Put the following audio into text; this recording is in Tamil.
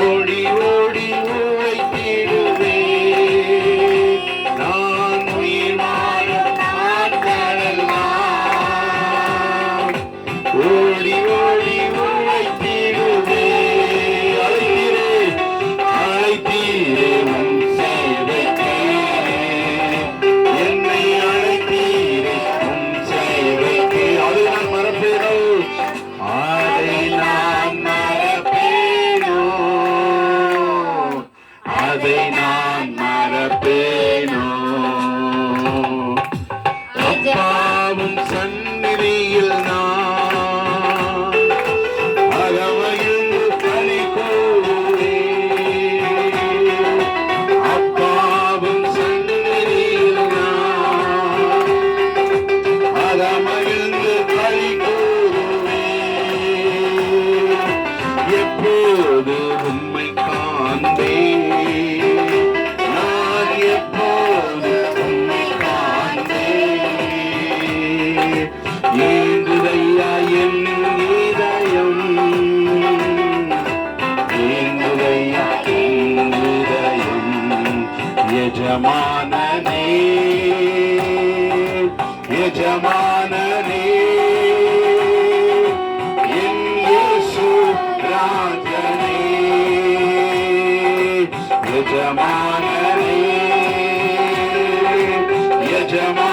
ஓடி மறப்பதை நான் மறப்பேனோ? அப்பாவும் சந்நிதியில் நான் அளவையும் கனி அப்பாவும் சந்நிதியில் நான் அளமையும் கனி எப்போ యజమాననే యజమాననే రాజనే యజమాననే యజమా